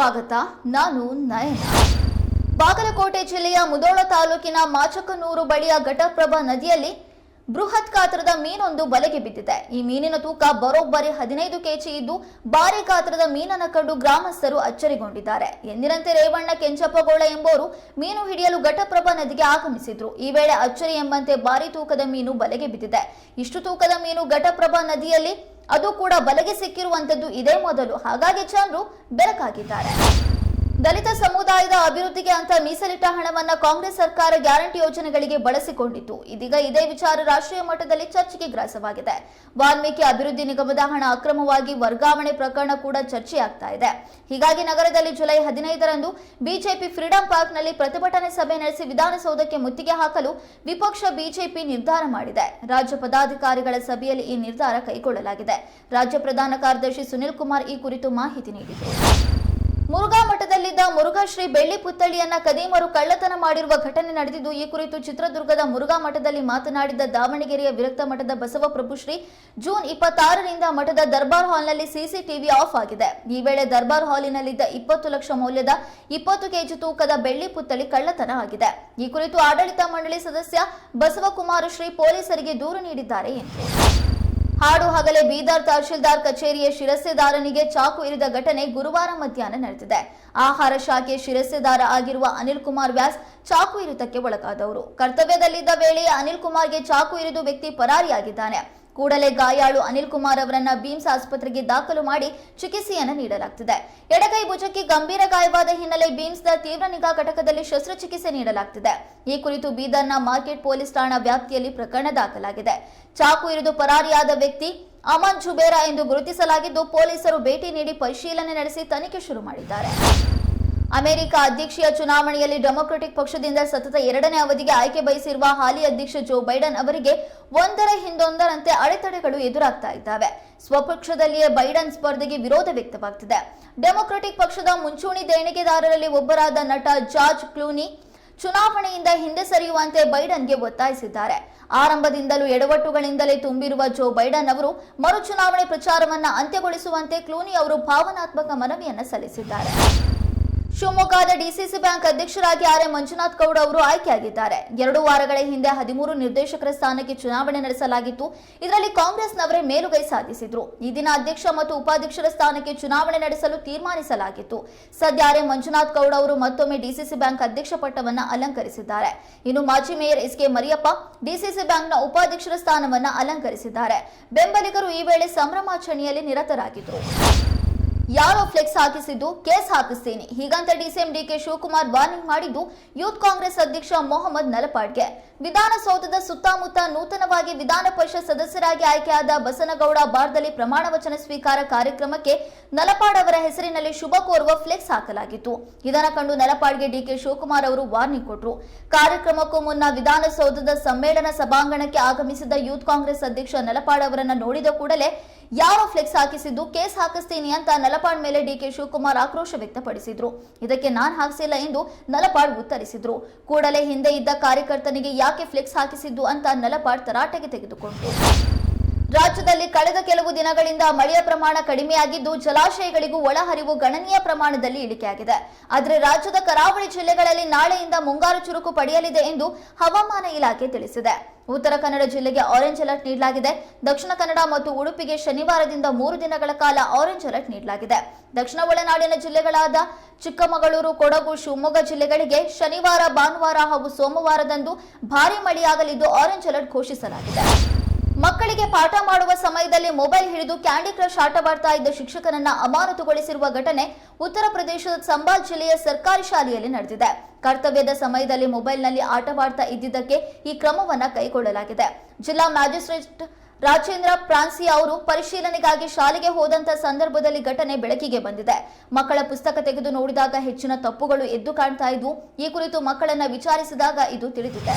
ಸ್ವಾಗತ, ನಾನು ನಯನ. ಬಾಗಲಕೋಟೆ ಜಿಲ್ಲೆಯ ಮುದೋಳ ತಾಲೂಕಿನ ಮಾಚಕನೂರು ಬಳಿಯ ಘಟಪ್ರಭಾ ನದಿಯಲ್ಲಿ ಬೃಹತ್ ಗಾತ್ರದ ಮೀನೊಂದು ಬಲೆಗೆ ಬಿದ್ದಿದೆ. ಈ ಮೀನಿನ ತೂಕ ಬರೋಬ್ಬರಿ ಹದಿನೈದು ಕೆಜಿ ಇದ್ದು, ಭಾರಿ ಗಾತ್ರದ ಮೀನನ್ನು ಕಂಡು ಗ್ರಾಮಸ್ಥರು ಅಚ್ಚರಿಗೊಂಡಿದ್ದಾರೆ. ಎಂದಿನಂತೆ ರೇವಣ್ಣ ಕೆಂಚಪ್ಪಗೌಡ ಎಂಬುವರು ಮೀನು ಹಿಡಿಯಲು ಘಟಪ್ರಭಾ ನದಿಗೆ ಆಗಮಿಸಿದ್ರು. ಈ ವೇಳೆ ಅಚ್ಚರಿ ಎಂಬಂತೆ ಭಾರಿ ತೂಕದ ಮೀನು ಬಲೆಗೆ ಬಿದ್ದಿದೆ. ಇಷ್ಟು ತೂಕದ ಮೀನು ಘಟಪ್ರಭಾ ನದಿಯಲ್ಲಿ ಅದು ಕೂಡ ಬಲೆಗೆ ಸಿಕ್ಕಿರುವಂತದ್ದು ಇದೇ ಮೊದಲು. ಹಾಗಾಗಿ ಜನರು ಬೆರಕಾಗಿದ್ದಾರೆ. ದಲಿತ ಸಮುದಾಯದ ಅಭಿವೃದ್ಧಿಗೆ ಅಂತ ಮೀಸಲಿಟ್ಟ ಹಣವನ್ನು ಕಾಂಗ್ರೆಸ್ ಸರ್ಕಾರ ಗ್ಯಾರಂಟಿ ಯೋಜನೆಗಳಿಗೆ ಬಳಸಿಕೊಂಡಿತ್ತು. ಇದೀಗ ಇದೇ ವಿಚಾರ ರಾಷ್ಟ್ರೀಯ ಮಟ್ಟದಲ್ಲಿ ಚರ್ಚೆಗೆ ಗ್ರಾಸವಾಗಿದೆ. ವಾಲ್ಮೀಕಿ ಅಭಿವೃದ್ಧಿ ನಿಗಮದ ಹಣ ಅಕ್ರಮವಾಗಿ ವರ್ಗಾವಣೆ ಪ್ರಕರಣ ಕೂಡ ಚರ್ಚೆಯಾಗ್ತಾ ಇದೆ. ಹೀಗಾಗಿ ನಗರದಲ್ಲಿ ಜುಲೈ ಹದಿನೈದರಂದು ಬಿಜೆಪಿ ಫ್ರೀಡಂ ಪಾರ್ಕ್ನಲ್ಲಿ ಪ್ರತಿಭಟನೆ ಸಭೆ ನಡೆಸಿ ವಿಧಾನಸೌಧಕ್ಕೆ ಮುತ್ತಿಗೆ ಹಾಕಲು ವಿಪಕ್ಷ ಬಿಜೆಪಿ ನಿರ್ಧಾರ ಮಾಡಿದೆ. ರಾಜ್ಯ ಪದಾಧಿಕಾರಿಗಳ ಸಭೆಯಲ್ಲಿ ಈ ನಿರ್ಧಾರ ಕೈಗೊಳ್ಳಲಾಗಿದೆ. ರಾಜ್ಯ ಪ್ರಧಾನ ಕಾರ್ಯದರ್ಶಿ ಸುನಿಲ್ ಕುಮಾರ್ ಈ ಕುರಿತು ಮಾಹಿತಿ ನೀಡಿದರು. ಮುರುಘಾ ಮಠದಲ್ಲಿದ್ದ ಮುರುಘಾ ಶ್ರೀ ಬೆಳ್ಳಿ ಪುತ್ಥಳಿಯನ್ನ ಕದೀಮರು ಕಳ್ಳತನ ಮಾಡಿರುವ ಘಟನೆ ನಡೆದಿದ್ದು, ಈ ಕುರಿತು ಚಿತ್ರದುರ್ಗದ ಮುರುಘಾ ಮಠದಲ್ಲಿ ಮಾತನಾಡಿದ ದಾವಣಗೆರೆಯ ವಿರಕ್ತ ಮಠದ ಬಸವಪ್ರಭು ಶ್ರೀ, ಜೂನ್ ಇಪ್ಪತ್ತಾರರಿಂದ ಮಠದ ದರ್ಬಾರ್ ಹಾಲ್ನಲ್ಲಿ ಸಿಸಿಟಿವಿ ಆಫ್ ಆಗಿದೆ. ಈ ವೇಳೆ ದರ್ಬಾರ್ ಹಾಲಿನಲ್ಲಿದ್ದ ಇಪ್ಪತ್ತು ಲಕ್ಷ ಮೌಲ್ಯದ ಇಪ್ಪತ್ತು ಕೆಜಿ ತೂಕದ ಬೆಳ್ಳಿ ಪುತ್ಥಳಿ ಕಳ್ಳತನ ಆಗಿದೆ. ಈ ಕುರಿತು ಆಡಳಿತ ಮಂಡಳಿ ಸದಸ್ಯ ಬಸವಕುಮಾರ ಶ್ರೀ ಪೊಲೀಸರಿಗೆ ದೂರು ನೀಡಿದ್ದಾರೆ. ಎಂದರು ಹಾಡು ಹಗಲೇ ಬೀದರ್ ತಹಶೀಲ್ದಾರ್ ಕಚೇರಿಯ ಶಿರಸ್ತೆದಾರನಿಗೆ ಚಾಕು ಇರಿದ ಘಟನೆ ಗುರುವಾರ ಮಧ್ಯಾಹ್ನ ನಡೆದಿದೆ. ಆಹಾರ ಶಾಖೆ ಶಿರಸ್ತೆದಾರ ಆಗಿರುವ ಅನಿಲ್ ಕುಮಾರ್ ವ್ಯಾಸ್ ಚಾಕು ಇರಿತಕ್ಕೆ ಒಳಗಾದವರು. ಕರ್ತವ್ಯದಲ್ಲಿದ್ದ ವೇಳೆ ಅನಿಲ್ ಕುಮಾರ್ಗೆ ಚಾಕು ಇರಿದು ವ್ಯಕ್ತಿ ಪರಾರಿಯಾಗಿದ್ದಾನೆ. ಕೂಡಲೇ ಗಾಯಾಳು ಅನಿಲ್ ಕುಮಾರ್ ಅವರನ್ನ ಬೀಮ್ಸ್ ಆಸ್ಪತ್ರೆಗೆ ದಾಖಲು ಮಾಡಿ ಚಿಕಿತ್ಸೆಯನ್ನು ನೀಡಲಾಗ್ತಿದೆ. ಎಡಗೈ ಭುಜಕ್ಕೆ ಗಂಭೀರ ಗಾಯವಾದ ಹಿನ್ನೆಲೆ ಬೀಮ್ಸ್ನ ತೀವ್ರ ನಿಗಾ ಘಟಕದಲ್ಲಿ ಶಸ್ತ್ರಚಿಕಿತ್ಸೆ ನೀಡಲಾಗ್ತಿದೆ. ಈ ಕುರಿತು ಬೀದರ್ನ ಮಾರ್ಕೆಟ್ ಪೊಲೀಸ್ ಠಾಣಾ ವ್ಯಾಪ್ತಿಯಲ್ಲಿ ಪ್ರಕರಣ ದಾಖಲಾಗಿದೆ. ಚಾಕು ಇರಿದು ಪರಾರಿಯಾದ ವ್ಯಕ್ತಿ ಅಮನ್ ಜುಬೇರಾ ಎಂದು ಗುರುತಿಸಲಾಗಿದ್ದು, ಪೊಲೀಸರು ಭೇಟಿ ನೀಡಿ ಪರಿಶೀಲನೆ ನಡೆಸಿ ತನಿಖೆ ಶುರು ಮಾಡಿದ್ದಾರೆ. ಅಮೆರಿಕ ಅಧ್ಯಕ್ಷೀಯ ಚುನಾವಣೆಯಲ್ಲಿ ಡೆಮೊಕ್ರೆಟಿಕ್ ಪಕ್ಷದಿಂದ ಸತತ ಎರಡನೇ ಅವಧಿಗೆ ಆಯ್ಕೆ ಬಯಸಿರುವ ಹಾಲಿ ಅಧ್ಯಕ್ಷ ಜೋ ಬೈಡನ್ ಅವರಿಗೆ ಒಂದರ ಹಿಂದೊಂದರಂತೆ ಅಡೆತಡೆಗಳು ಎದುರಾಗ್ತಾ ಇದ್ದಾವೆ. ಸ್ವಪಕ್ಷದಲ್ಲಿಯೇ ಬೈಡನ್ ಸ್ಪರ್ಧೆಗೆ ವಿರೋಧ ವ್ಯಕ್ತವಾಗ್ತಿದೆ. ಡೆಮೊಕ್ರೆಟಿಕ್ ಪಕ್ಷದ ಮುಂಚೂಣಿ ದೇಣಿಗೆದಾರರಲ್ಲಿ ಒಬ್ಬರಾದ ನಟ ಜಾರ್ಜ್ ಕ್ಲೂನಿ ಚುನಾವಣೆಯಿಂದ ಹಿಂದೆ ಸರಿಯುವಂತೆ ಬೈಡನ್ಗೆ ಒತ್ತಾಯಿಸಿದ್ದಾರೆ. ಆರಂಭದಿಂದಲೂ ಎಡವಟ್ಟುಗಳಿಂದಲೇ ತುಂಬಿರುವ ಜೋ ಬೈಡನ್ ಅವರು ಮರುಚುನಾವಣೆ ಪ್ರಚಾರವನ್ನ ಅಂತ್ಯಗೊಳಿಸುವಂತೆ ಕ್ಲೂನಿ ಅವರು ಭಾವನಾತ್ಮಕ ಮನವಿಯನ್ನು ಸಲ್ಲಿಸಿದ್ದಾರೆ. ಶಿವಮೊಗ್ಗದ ಡಿಸಿಸಿ ಬ್ಯಾಂಕ್ ಅಧ್ಯಕ್ಷರಾಗಿ ಆರ್ ಮಂಜುನಾಥ್ ಗೌಡ ಅವರು ಆಯ್ಕೆಯಾಗಿದ್ದಾರೆ. ಎರಡು ವಾರಗಳ ಹಿಂದೆ ಹದಿಮೂರು ನಿರ್ದೇಶಕರ ಸ್ಥಾನಕ್ಕೆ ಚುನಾವಣೆ ನಡೆಸಲಾಗಿತ್ತು. ಇದರಲ್ಲಿ ಕಾಂಗ್ರೆಸ್ನವರೇ ಮೇಲುಗೈ ಸಾಧಿಸಿದ್ರು. ಈ ದಿನ ಅಧ್ಯಕ್ಷ ಮತ್ತು ಉಪಾಧ್ಯಕ್ಷರ ಸ್ಥಾನಕ್ಕೆ ಚುನಾವಣೆ ನಡೆಸಲು ತೀರ್ಮಾನಿಸಲಾಗಿತ್ತು. ಸದ್ಯ ಆರ್ ಮಂಜುನಾಥ್ ಗೌಡ ಅವರು ಮತ್ತೊಮ್ಮೆ ಡಿಸಿಸಿ ಬ್ಯಾಂಕ್ ಅಧ್ಯಕ್ಷ ಪಟ್ಟವನ್ನು ಅಲಂಕರಿಸಿದ್ದಾರೆ. ಇನ್ನು ಮಾಜಿ mayor S K Mariyappa DCC ಬ್ಯಾಂಕ್ನ ಉಪಾಧ್ಯಕ್ಷರ ಸ್ಥಾನವನ್ನು ಅಲಂಕರಿಸಿದ್ದಾರೆ. ಬೆಂಬಲಿಗರು ಈ ವೇಳೆ ಸಂಭ್ರಮಾಚರಣೆಯಲ್ಲಿ ನಿರತರಾಗಿದ್ರು. ಯಾರೋ ಫ್ಲೆಕ್ಸ್ ಹಾಕಿಸಿದ್ದು, ಕೇಸ್ ಹಾಕಿಸ್ತೀನಿ. ಹೀಗಂತ ಡಿಸಿಎಂ ಡಿಕೆ ಶಿವಕುಮಾರ್ ವಾರ್ನಿಂಗ್ ಮಾಡಿದ್ದು ಯೂತ್ ಕಾಂಗ್ರೆಸ್ ಅಧ್ಯಕ್ಷ ಮೊಹಮ್ಮದ್ ನಲಪಾಡ್ಗೆ. ವಿಧಾನಸೌಧದ ಸುತ್ತಮುತ್ತ ನೂತನವಾಗಿ ವಿಧಾನ ಪರಿಷತ್ ಸದಸ್ಯರಾಗಿ ಆಯ್ಕೆಯಾದ ಬಸನಗೌಡ ಬಾರ್ದಲ್ಲಿ ಪ್ರಮಾಣ ವಚನ ಸ್ವೀಕಾರ ಕಾರ್ಯಕ್ರಮಕ್ಕೆ ನಲಪಾಡ್ ಅವರ ಹೆಸರಿನಲ್ಲಿ ಶುಭ ಕೋರುವ ಫ್ಲೆಕ್ಸ್ ಹಾಕಲಾಗಿತ್ತು. ಇದನ್ನು ಕಂಡು ನಲಪಾಡ್ಗೆ ಡಿಕೆ ಶಿವಕುಮಾರ್ ಅವರು ವಾರ್ನಿಂಗ್ ಕೊಟ್ಟರು ಕಾರ್ಯಕ್ರಮಕ್ಕೂ ಮುನ್ನ ವಿಧಾನಸೌಧದ ಸಮ್ಮೇಳನ ಸಭಾಂಗಣಕ್ಕೆ ಆಗಮಿಸಿದ ಯೂತ್ ಕಾಂಗ್ರೆಸ್ ಅಧ್ಯಕ್ಷ ನಲಪಾಡ್ ಅವರನ್ನು ನೋಡಿದ ಕೂಡಲೇ ಯಾರೋ ಫ್ಲೆಕ್ಸ್ ಹಾಕಿಸಿದ್ದು, ಕೇಸ್ ಹಾಕಿಸ್ತೀನಿ ಅಂತ ನಲಪಾಡ್ ಮೇಲೆ ಡಿಕೆ ಶಿವಕುಮಾರ್ ಆಕ್ರೋಶ ವ್ಯಕ್ತಪಡಿಸಿದ್ರು. ಇದಕ್ಕೆ ನಾನ್ ಹಾಕಿಸಿಲ್ಲ ಎಂದು ನಲಪಾಡ್ ಉತ್ತರಿಸಿದ್ರು. ಕೂಡಲೇ ಹಿಂದೆ ಇದ್ದ ಕಾರ್ಯಕರ್ತನಿಗೆ ಯಾಕೆ ಫ್ಲೆಕ್ಸ್ ಹಾಕಿಸಿದ್ದು ಅಂತ ನಲಪಾಡ್ ತರಾಟೆಗೆ ತೆಗೆದುಕೊಂಡ್ರು. ರಾಜ್ಯದಲ್ಲಿ ಕಳೆದ ಕೆಲವು ದಿನಗಳಿಂದ ಮಳೆಯ ಪ್ರಮಾಣ ಕಡಿಮೆಯಾಗಿದ್ದು ಜಲಾಶಯಗಳಿಗೂ ಒಳಹರಿವು ಗಣನೀಯ ಪ್ರಮಾಣದಲ್ಲಿ ಇಳಿಕೆಯಾಗಿದೆ. ಆದರೆ ರಾಜ್ಯದ ಕರಾವಳಿ ಜಿಲ್ಲೆಗಳಲ್ಲಿ ನಾಳೆಯಿಂದ ಮುಂಗಾರು ಚುರುಕು ಪಡೆಯಲಿದೆ ಎಂದು ಹವಾಮಾನ ಇಲಾಖೆ ತಿಳಿಸಿದೆ. ಉತ್ತರ ಕನ್ನಡ ಜಿಲ್ಲೆಗೆ ಆರೆಂಜ್ ಅಲರ್ಟ್ ನೀಡಲಾಗಿದೆ. ದಕ್ಷಿಣ ಕನ್ನಡ ಮತ್ತು ಉಡುಪಿಗೆ ಶನಿವಾರದಿಂದ ಮೂರು ದಿನಗಳ ಕಾಲ ಆರೆಂಜ್ ಅಲರ್ಟ್ ನೀಡಲಾಗಿದೆ. ದಕ್ಷಿಣ ಒಳನಾಡಿನ ಜಿಲ್ಲೆಗಳಾದ ಚಿಕ್ಕಮಗಳೂರು, ಕೊಡಗು, ಶಿವಮೊಗ್ಗ ಜಿಲ್ಲೆಗಳಿಗೆ ಶನಿವಾರ, ಭಾನುವಾರ ಹಾಗೂ ಸೋಮವಾರದಂದು ಭಾರೀ ಮಳೆಯಾಗಲಿದ್ದು ಆರೆಂಜ್ ಅಲರ್ಟ್ ಘೋಷಿಸಲಾಗಿದೆ. ಮಕ್ಕಳಿಗೆ ಪಾಠ ಮಾಡುವ ಸಮಯದಲ್ಲಿ ಮೊಬೈಲ್ ಹಿಡಿದು ಕ್ಯಾಂಡಿ ಕ್ರಶ್ ಆಟವಾಡ್ತಾ ಇದ್ದ ಶಿಕ್ಷಕನನ್ನ ಅಮಾನತುಗೊಳಿಸಿರುವ ಘಟನೆ ಉತ್ತರ ಪ್ರದೇಶದ ಸಂಬಾಲ್ ಜಿಲ್ಲೆಯ ಸರ್ಕಾರಿ ಶಾಲೆಯಲ್ಲಿ ನಡೆದಿದೆ. ಕರ್ತವ್ಯದ ಸಮಯದಲ್ಲಿ ಮೊಬೈಲ್ನಲ್ಲಿ ಆಟವಾಡ್ತಾ ಇದ್ದಿದ್ದಕ್ಕೆ ಈ ಕ್ರಮವನ್ನ ಕೈಗೊಳ್ಳಲಾಗಿದೆ. ಜಿಲ್ಲಾ ಮ್ಯಾಜಿಸ್ಟ್ರೇಟ್ ರಾಜೇಂದ್ರ ಪ್ರಾನ್ಸಿ ಅವರು ಪರಿಶೀಲನೆಗಾಗಿ ಶಾಲೆಗೆ ಹೋದಂತ ಸಂದರ್ಭದಲ್ಲಿ ಘಟನೆ ಬೆಳಕಿಗೆ ಬಂದಿದೆ. ಮಕ್ಕಳ ಪುಸ್ತಕ ತೆಗೆದು ನೋಡಿದಾಗ ಹೆಚ್ಚಿನ ತಪ್ಪುಗಳು ಎದ್ದು ಕಾಣ್ತಾ ಇದ್ವು. ಈ ಕುರಿತು ಮಕ್ಕಳನ್ನ ವಿಚಾರಿಸಿದಾಗ ಇದು ತಿಳಿದಿದೆ.